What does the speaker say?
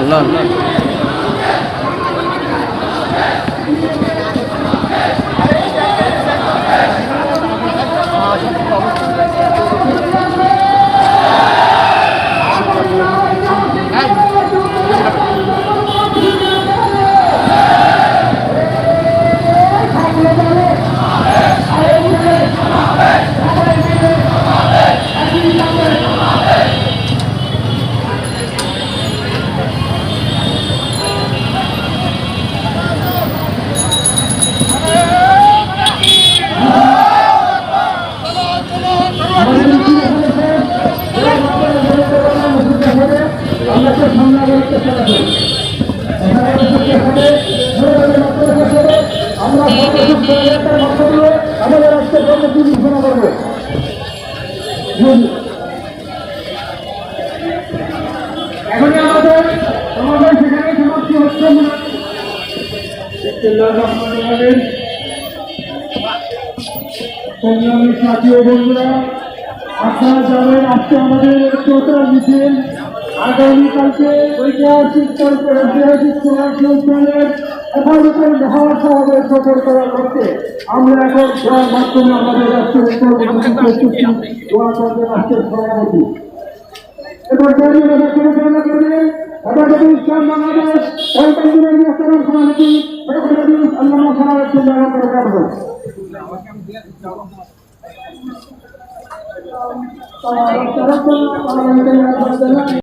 冷了冷了 আল্লাহ আমাদের আজকে কর্মসূচি ঘোষণা করব। এখনই আমাদের আমাদের সেখানে সমাপ্তি হচ্ছে না। সংগ্রামী সাথী ও বন্ধুরা, আপনারা জানেন আজকে আমাদের টোটাল মিছিল। আগামীকালকে ঐতিহাসিক ঐতিহাসিক সোনার একাধিকের মহাসভাবে সফর করা করতে আমরা এখন দোয়ার মাধ্যমে আমাদের রাষ্ট্রের দোয়া করবে রাষ্ট্রের সভাপতি এবার দাঁড়িয়ে আমাদের পরিচালনা করবেন হেফাজত ইসলাম বাংলাদেশ নিয়ন্ত্রণ সমিতি হেফাজত আল্লাহ কাটবো তারা তারা